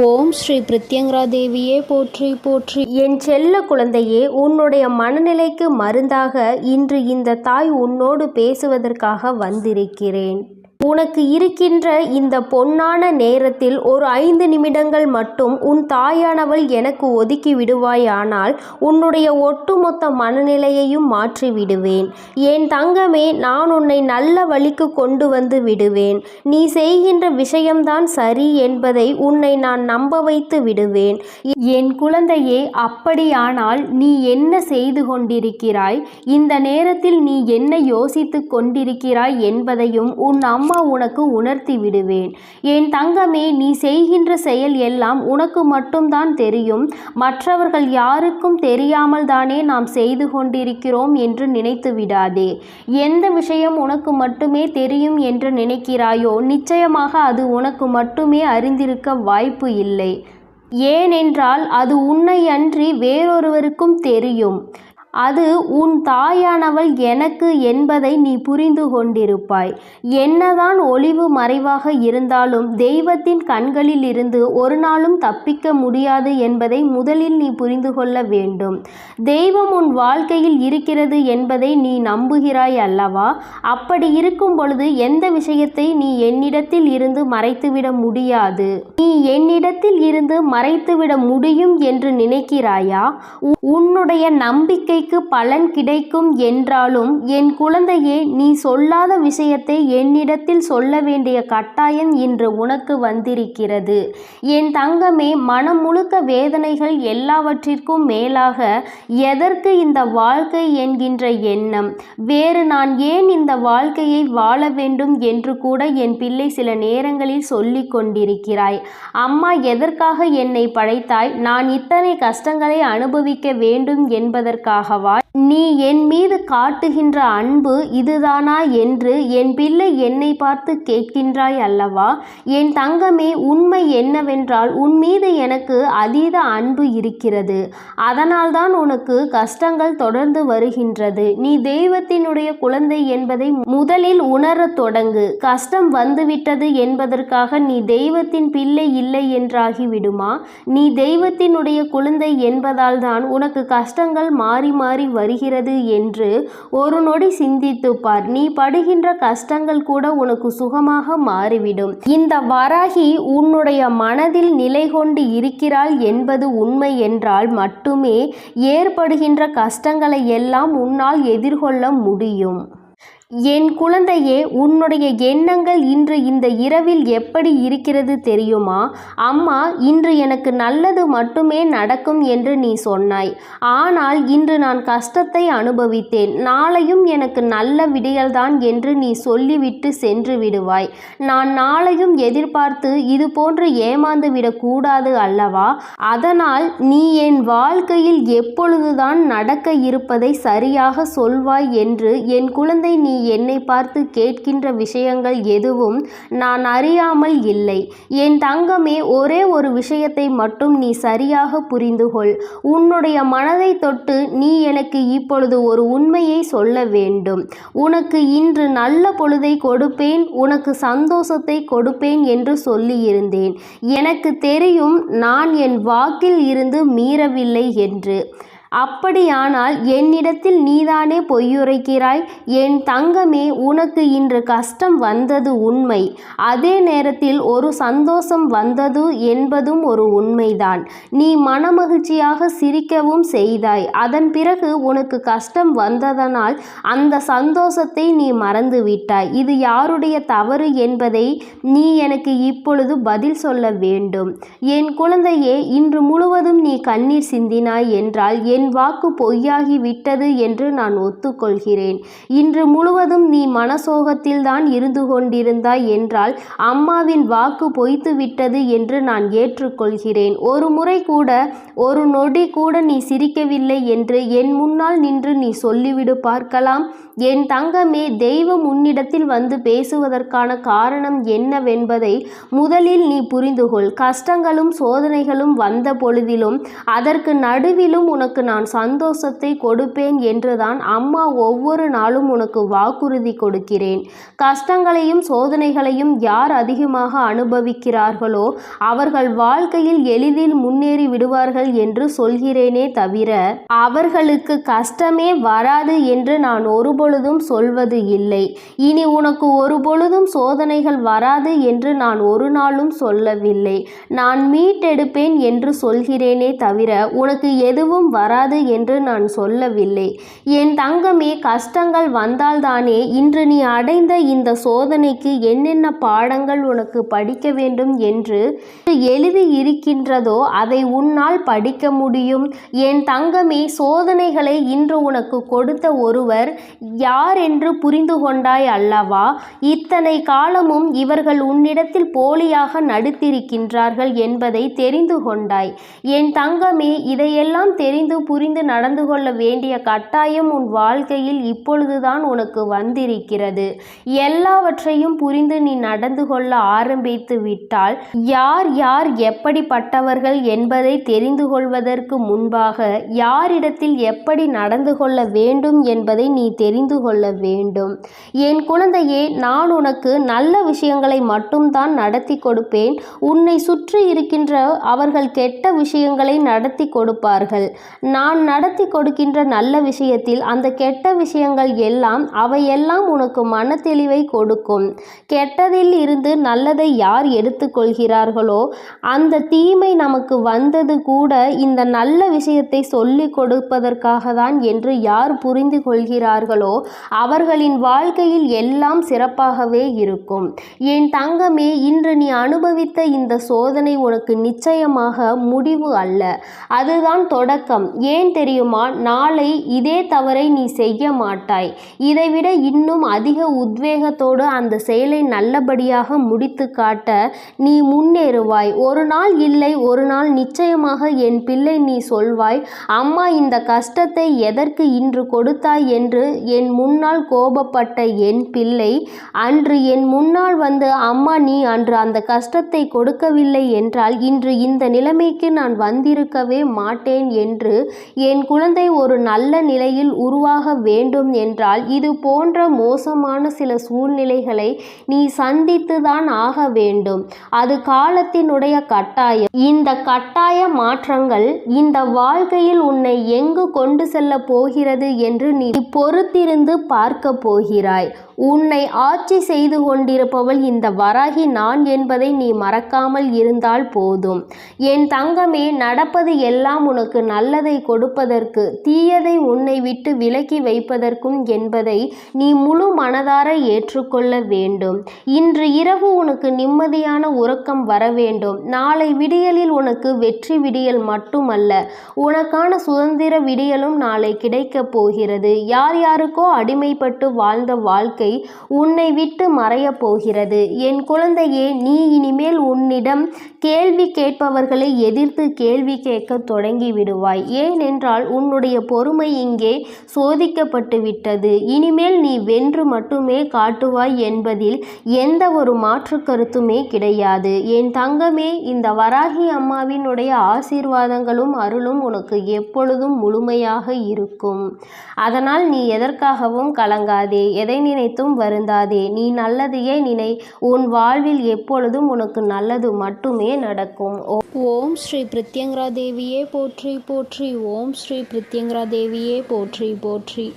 ஓம் ஸ்ரீ பிரித்யங்கரா தேவியே போற்றி போற்றி. என் செல்ல குழந்தையே உன்னுடைய மனநிலைக்கு மருந்தாக இன்று இந்த தாய் உன்னோடு பேசுவதற்காக வந்திருக்கிறேன். உனக்கு இருக்கின்ற இந்த பொன்னான நேரத்தில் ஒரு ஐந்து நிமிடங்கள் மட்டும் உன் தாயானவள் எனக்கு ஒதுக்கி விடுவாயானால் உன்னுடைய ஒட்டுமொத்த மனநிலையையும் மாற்றி விடுவேன். என் தங்கமே நான் உன்னை நல்ல வழிக்கு கொண்டு வந்து விடுவேன். நீ செய்கின்ற விஷயம்தான் சரி என்பதை உன்னை நான் நம்ப வைத்து விடுவேன். என் குழந்தையே அப்படியானால் நீ என்ன செய்து கொண்டிருக்கிறாய்? இந்த நேரத்தில் நீ என்ன யோசித்து கொண்டிருக்கிறாய் என்பதையும் உன் அம்மா உனக்கு உணர்த்தி விடுவேன். என் தங்கமே நீ செய்கின்ற செயல் எல்லாம் உனக்கு மட்டும்தான் தெரியும். மற்றவர்கள் யாருக்கும் தெரியாமல் தானே நாம் செய்து கொண்டிருக்கிறோம் என்று நினைத்து விடாதே. எந்த விஷயம் உனக்கு மட்டுமே தெரியும் என்று நினைக்கிறாயோ நிச்சயமாக அது உனக்கு மட்டுமே அறிந்திருக்க வாய்ப்பு இல்லை. ஏனென்றால் அது உன்னை அன்றி வேறொருவருக்கும் தெரியும். அது உன் தாயானவள் எனக்கு என்பதை நீ புரிந்து கொண்டிருப்பாய். என்னதான் ஒளிவு மறைவாக இருந்தாலும் தெய்வத்தின் கண்களில் இருந்து ஒரு நாளும் தப்பிக்க முடியாது என்பதை முதலில் நீ புரிந்து கொள்ள வேண்டும். தெய்வம் உன் வாழ்க்கையில் இருக்கிறது என்பதை நீ நம்புகிறாய் அல்லவா? அப்படி இருக்கும் பொழுது எந்த விஷயத்தை நீ என்னிடத்தில் இருந்து மறைத்துவிட முடியாது. நீ என்னிடத்தில் இருந்து மறைத்துவிட முடியும் என்று நினைக்கிறாயா? உ- உன்னுடைய நம்பிக்கைக்கு பலன் கிடைக்கும் என்றாலும் என் குழந்தையே நீ சொல்லாத விஷயத்தை என்னிடத்தில் சொல்ல வேண்டிய கட்டாயம் இன்று உனக்கு வந்திருக்கிறது. என் தங்கமே மனம் முழுக்க வேதனைகள் எல்லாவற்றிற்கும் மேலாக எதற்கு இந்த வாழ்க்கை என்கின்ற எண்ணம்? வேறு நான் ஏன் இந்த வாழ்க்கையை வாழ வேண்டும் என்று கூட என் பிள்ளை சில நேரங்களில் சொல்லிக் கொண்டிருக்கிறாய். அம்மா எதற்காக என்னை படைத்தாய்? நான் இத்தனை கஷ்டங்களை அனுபவிக்க வேண்டும் என்பதற்காக ہوا நீ என் மீது காட்டுகின்ற அன்பு இதுதானா என்று என் பிள்ளை என்னை பார்த்து கேட்கின்றாய் அல்லவா? என் தங்கமே உண்மை என்னவென்றால் உன் மீது எனக்கு அதீத அன்பு இருக்கிறது. அதனால்தான் உனக்கு கஷ்டங்கள் தொடர்ந்து வருகின்றது. நீ தெய்வத்தினுடைய குழந்தை என்பதை முதலில் உணரத் தொடங்கு. கஷ்டம் வந்துவிட்டது என்பதற்காக நீ தெய்வத்தின் பிள்ளை இல்லை என்றாகிவிடுமா நீ தெய்வத்தினுடைய குழந்தை என்பதால் தான் உனக்கு கஷ்டங்கள் மாறி மாறி வருகிறது என்று ஒரு நொடி சிந்தித்துப் பார். நீ படுகின்ற கஷ்டங்கள் கூட உனக்கு சுகமாக மாறிவிடும். இந்த வராகி உன்னுடைய மனதில் நிலை கொண்டு இருக்கிறாள் என்பது உண்மை என்றால் மட்டுமே ஏற்படுகின்ற கஷ்டங்களை எல்லாம் உன்னால் எதிர்கொள்ள முடியும். என் குழந்தையே உன்னுடைய எண்ணங்கள் இன்று இந்த இரவில் எப்படி இருக்கிறது தெரியுமா? அம்மா இன்று எனக்கு நல்லது மட்டுமே நடக்கும் என்று நீ சொன்னாய். ஆனால் இன்று நான் கஷ்டத்தை அனுபவித்தேன். நாளையும் எனக்கு நல்ல விடியல்தான் என்று நீ சொல்லிவிட்டு சென்று விடுவாய். நான் நாளையும் எதிர்பார்த்து இது போன்று ஏமாந்து விடக்கூடாது அல்லவா? அதனால் நீ என் வாழ்க்கையில் எப்பொழுதுதான் நடக்க இருப்பதை சரியாக சொல்வாய் என்று என் குழந்தை நீ என்னை பார்த்து கேட்கின்ற விஷயங்கள் எதுவும் நான் அறியாமல் இல்லை. என் தங்கமே ஒரே ஒரு விஷயத்தை மட்டும் நீ சரியாக புரிந்து கொள். உன்னுடைய மனதை தொட்டு நீ எனக்கு இப்பொழுது ஒரு உண்மையை சொல்ல வேண்டும். உனக்கு இன்று நல்ல பொழுதை கொடுப்பேன் உனக்கு சந்தோஷத்தை கொடுப்பேன் என்று சொல்லியிருந்தேன். எனக்கு தெரியும் நான் என் வாக்கில் இருந்து மீறவில்லை என்று. அப்படியானால் என்னிடத்தில் நீதானே பொய்யுரைக்கிறாய்? என் தங்கமே உனக்கு இன்று கஷ்டம் வந்தது உண்மை. அதே நேரத்தில் ஒரு சந்தோஷம் வந்தது என்பதும் ஒரு உண்மைதான். நீ மனமகிழ்ச்சியாக சிரிக்கவும் செய்தாய். அதன் பிறகு உனக்கு கஷ்டம் வந்ததனால் அந்த சந்தோஷத்தை நீ மறந்து விட்டாய் இது யாருடைய தவறு என்பதை நீ எனக்கு இப்பொழுது பதில் சொல்ல வேண்டும். என் குழந்தையே இன்று முழுவதும் நீ கண்ணீர் சிந்தினாய் என்றால் என் வாக்கு பொய்யாகி விட்டது என்று நான் ஒத்துக்கொள்கிறேன். இன்று முழுவதும் நீ மனசோகத்தில்தான் இருந்து கொண்டிருந்தாய் என்றால் அம்மாவின் வாக்கு பொய்த்து விட்டது என்று நான் ஏற்றுக்கொள்கிறேன். ஒரு முறை கூட ஒரு நொடி கூட நீ சிரிக்கவில்லை என்று என் முன்னால் நின்று நீ சொல்லிவிடு பார்க்கலாம். என் தங்கமே தெய்வம் உன்னிடத்தில் வந்து பேசுவதற்கான காரணம் என்னவென்பதை முதலில் நீ புரிந்துகொள் கஷ்டங்களும் சோதனைகளும் வந்த பொழுதிலும் அதற்கு நடுவிலும் உனக்கு நான் சந்தோஷத்தை கொடுப்பேன் என்றுதான் அம்மா ஒவ்வொரு நாளும் உனக்கு வாக்குறுதி கொடுக்கிறேன். கஷ்டங்களையும் சோதனைகளையும் யார் அதிகமாக அனுபவிக்கிறார்களோ அவர்கள் வாழ்க்கையில் எளிதில் முன்னேறி விடுவார்கள் என்று சொல்கிறேனே தவிர அவர்களுக்கு கஷ்டமே வராது என்று நான் ஒருபொழுதும் சொல்வது இல்லை. இனி உனக்கு ஒருபொழுதும் சோதனைகள் வராது என்று நான் ஒரு நாளும் சொல்லவில்லை. நான் மீட்டெடுப்பேன் என்று சொல்கிறேனே தவிர உனக்கு எதுவும் வராது என்று நான் சொல்லவில்லை. என் தங்கமே கஷ்டங்கள் வந்தால்தானே இன்று நீ அடைந்த இந்த சோதனைக்கு என்னென்ன பாடங்கள் உனக்கு படிக்க வேண்டும் என்று எழுதி இருக்கின்றதோ அதை உன்னால் படிக்க முடியும். என் தங்கமே சோதனைகளை இன்று உனக்கு கொடுத்த ஒருவர் யார் என்று புரிந்து கொண்டாய் அல்லவா? இத்தனை காலமும் இவர்கள் உன்னிடத்தில் போலியாக நடித்திருக்கின்றார்கள் என்பதை தெரிந்து கொண்டாய். என் தங்கமே இதையெல்லாம் தெரிந்து புரிந்து நடந்து கொள்ள வேண்டிய கட்டாயம் உன் வாழ்க்கையில் இப்பொழுதுதான் உனக்கு வந்திருக்கிறது. எல்லாவற்றையும் புரிந்து நீ நடந்து கொள்ள ஆரம்பித்து விட்டால் யார் யார் எப்படிப்பட்டவர்கள் என்பதை தெரிந்து கொள்வதற்கு முன்பாக யாரிடத்தில் எப்படி நடந்து கொள்ள வேண்டும் என்பதை நீ தெரிந்து கொள்ள வேண்டும். என் குழந்தையே நான் உனக்கு நல்ல விஷயங்களை மட்டும்தான் நடத்தி கொடுப்பேன். உன்னை சுற்றி இருக்கின்ற அவர்கள் கெட்ட விஷயங்களை நடத்தி கொடுப்பார்கள். நான் நடத்தி கொடுக்கின்ற நல்ல விஷயத்தில் அந்த கெட்ட விஷயங்கள் எல்லாம் அவையெல்லாம் உனக்கு மன தெளிவை கொடுக்கும். கெட்டதில் இருந்து நல்லதை யார் எடுத்துக்கொள்கிறார்களோ அந்த தீமை நமக்கு வந்தது கூட இந்த நல்ல விஷயத்தை சொல்லிக் கொடுப்பதற்காக தான் என்று யார் புரிந்து கொள்கிறார்களோ அவர்களின் வாழ்க்கையில் எல்லாம் சிறப்பாகவே இருக்கும். என் தங்கமே இன்று நீ அனுபவித்த இந்த சோதனை உனக்கு நிச்சயமாக முடிவு அல்ல. அதுதான் தொடக்கம். ஏன் தெரியுமா? நாளை இதே தவறை நீ செய்ய மாட்டாய். இதைவிட இன்னும் அதிக உத்வேகத்தோடு அந்த செயலை நல்லபடியாக முடித்து காட்ட நீ முன்னேறுவாய். ஒரு நாள் இல்லை ஒரு நாள் நிச்சயமாக என் பிள்ளை நீ சொல்வாய் அம்மா இந்த கஷ்டத்தை எதற்கு இன்று கொடுத்தாய்? என்று என் முன்னால் கோபப்பட்ட என் பிள்ளை அன்று என் முன்னால் வந்து அம்மா நீ அன்று அந்த கஷ்டத்தை கொடுக்கவில்லை என்றால் இன்று இந்த நிலைமைக்கு நான் வந்திருக்கவே மாட்டேன் என்று என் குழந்தை ஒரு நல்ல நிலையில் உருவாக வேண்டும் என்றால் இது போன்ற மோசமான சில சூழ்நிலைகளை நீ சந்தித்துதான் ஆக வேண்டும். அது காலத்தினுடைய கட்டாயம். இந்த கட்டாய மாற்றங்கள் இந்த வாழ்க்கையில் உன்னை எங்கு கொண்டு செல்ல போகிறது என்று நீ இருந்து பார்க்க போகிறாய். உன்னை ஆட்சி செய்து கொண்டிருப்பவள் இந்த வராகி நான் என்பதை நீ மறக்காமல் இருந்தால் போதும். என் தங்கமே நடப்பது எல்லாம் உனக்கு நல்லதை கொடுப்பதற்கு தீயதை உன்னை விட்டு விலக்கி வைப்பதற்கும் என்பதை நீ முழு மனதார ஏற்றுக்கொள்ள வேண்டும். இன்று இரவு உனக்கு நிம்மதியான உறக்கம் வர வேண்டும். நாளை விடியலில் உனக்கு வெற்றி விடியல் மட்டுமல்ல. உனக்கான சுதந்திர விடியலும் நாளை கிடைக்கப் போகிறது. யார் யாருக்கோ அடிமைப்பட்டு வாழ்ந்த வாழ்க்கை உன்னை விட்டு மறையப் போகிறது. என் குழந்தையே நீ இனிமேல் உன்னிடம் கேள்வி கேட்பவர்களை எதிர்த்து கேள்வி கேட்க தொடங்கி விடுவாய். ஏனென்றால் உன்னுடைய பொறுமை இங்கே சோதிக்கப்பட்டு விட்டது. இனிமேல் நீ வென்று மட்டுமே காட்டுவாய் என்பதில் எந்த ஒரு மாற்று கருத்துமே கிடையாது. என் தங்கமே இந்த வராகி அம்மாவினுடைய ஆசீர்வாதங்களும் அருளும் உனக்கு எப்பொழுதும் முழுமையாக இருக்கும். அதனால் நீ எதற்காகவும் கலங்காதே. எதை நினைத்தும் வருந்தாதே. நீ நல்லதையே நினை. உன் வாழ்வில் எப்பொழுதும் உனக்கு நல்லது மட்டுமே நடக்கும். ஓ ஓம் ஸ்ரீ பிரித்யங்கரா தேவியே போற்றி போற்றி. ஓம் ஸ்ரீ பிரித்யங்கரா தேவியே போற்றி போற்றி.